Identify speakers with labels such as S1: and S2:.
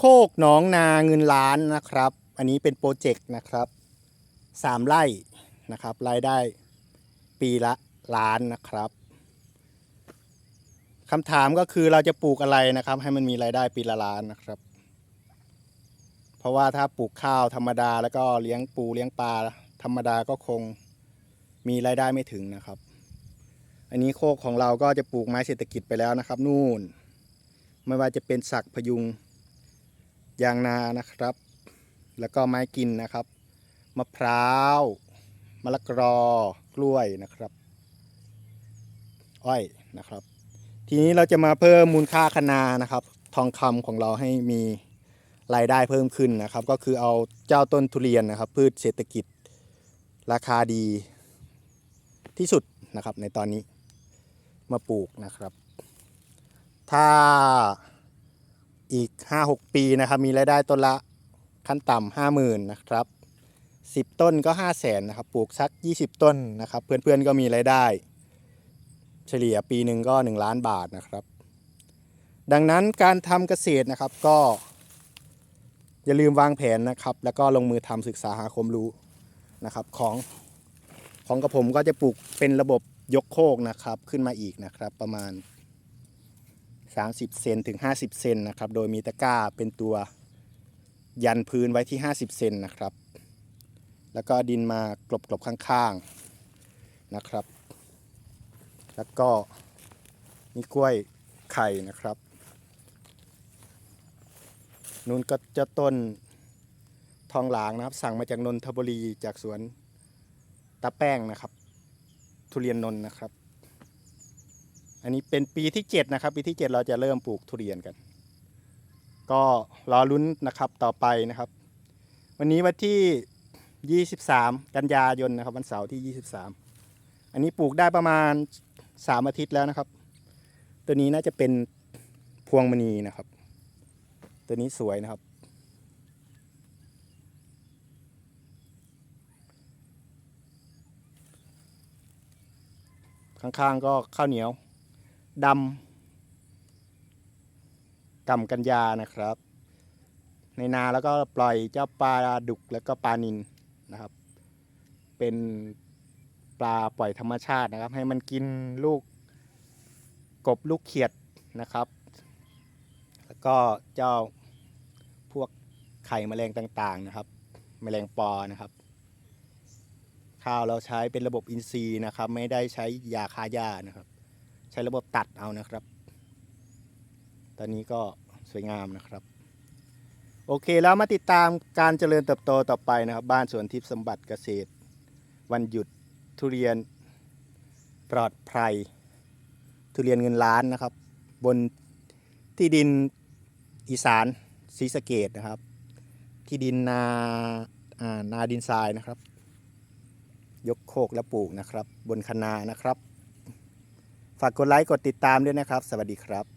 S1: โคกหนองนาเงินล้านนะครับ อันนี้เป็นโปรเจกต์นะครับสามไร่นะครับรายได้ปีละล้านนะครับคำถามก็คือเราจะปลูกอะไรนะครับ ให้มันมีรายได้ปีละล้านนะครับ เพราะว่าถ้าปลูกข้าวธรรมดาแล้วก็เลี้ยงปูเลี้ยงปลาธรรมดาก็คงมีรายได้ไม่ถึงนะครับ อันนี้โคกของเราก็จะปลูกไม้เศรษฐกิจไปแล้วนะครับ นู่น ไม่ว่าจะเป็นสักพยุง ยางนานะครับ แล้วก็ไม้กินนะครับ มะพร้าวมะละกรอกล้วยนะครับ อ้อยนะครับ ทีนี้เราจะมาเพิ่มมูลค่าคะนานะครับ ทองคำของเราให้มีรายได้เพิ่มขึ้นนะครับ ก็คือเอาเจ้าต้นทุเรียนนะครับ พืชเศรษฐกิจราคาดีที่สุดนะครับในตอนนี้มาปลูกนะครับ ถ้า อีก 5-6 ปีนะครับ มีรายได้ต้นละขั้นต่ำห้าหมื่นนะครับ 10 ต้นก็ 5 0 0แสนนะครับปลูกสัก 20 ต้นนะครับ เพื่อนๆก็มีรายได้ เฉลี่ยปีหนึ่งก็ 1 ล้านบาทนะครับ ดังนั้นการทำเกษตรนะครับก็ อย่าลืมวางแผนนะครับ แล้วก็ลงมือทำศึกษาหาความรู้นะครับของของกระผมก็จะปลูกเป็นระบบยกโคกนะครับขึ้นมาอีกนะครับประมาณ 30 เซนถึง 50 เซนนะครับ โดยมีตะกร้าเป็นตัวยันพื้นไว้ที่ 50 เซนนะครับ แล้วก็ดินมากลบๆข้างๆนะครับ แล้วก็มีกล้วยไข่นะครับนู่นก็จะต้นทองหลางนะครับ สั่งมาจากนนทบุรีจากสวนตาแป้งนะครับ ทุเรียนนนนะครับ อันนี้เป็นปีที่ 7 นะครับ ปีที่ 7 เราจะเริ่มปลูกทุเรียนกัน ก็รอลุ้นนะครับต่อไปนะครับ วันนี้วันที่ 23 กันยายนนะครับ วันเสาร์ที่ 23 อันนี้ปลูกได้ประมาณ 3 อาทิตย์แล้วนะครับ ตัวนี้น่าจะเป็นพวงมณีนะครับ ตัวนี้สวยนะครับ ข้างๆก็ข้าวเหนียว ดำกำกัญญานะครับ ในนาแล้วก็ปล่อยเจ้าปลาดุกแล้วก็ปลานินนะครับ เป็นปลาปล่อยธรรมชาตินะครับ ให้มันกินลูกกบลูกเขียดนะครับ แล้วก็เจ้าพวกไข่แมลงต่างๆนะครับ แมลงปอนะครับ ข้าวเราใช้เป็นระบบอินทรีย์นะครับ ไม่ได้ใช้ยาฆ่าหญ้านะครับ ใช้ระบบตัดเอานะครับ ตอนนี้ก็สวยงามนะครับ โอเคแล้วมาติดตามการเจริญเติบโตต่อไปนะครับ บ้านสวนทิพย์สมบัติเกษตร วันหยุดทุเรียนปลอดภัยทุเรียนเงินล้านนะครับ บนที่ดินอีสานศรีสะเกดนะครับ ที่ดินนาานาดินทรายนะครับ ยกโคกและปลูกนะครับ บนคะนานะครับ ฝากกดไลค์กดติดตามด้วยนะครับ สวัสดีครับ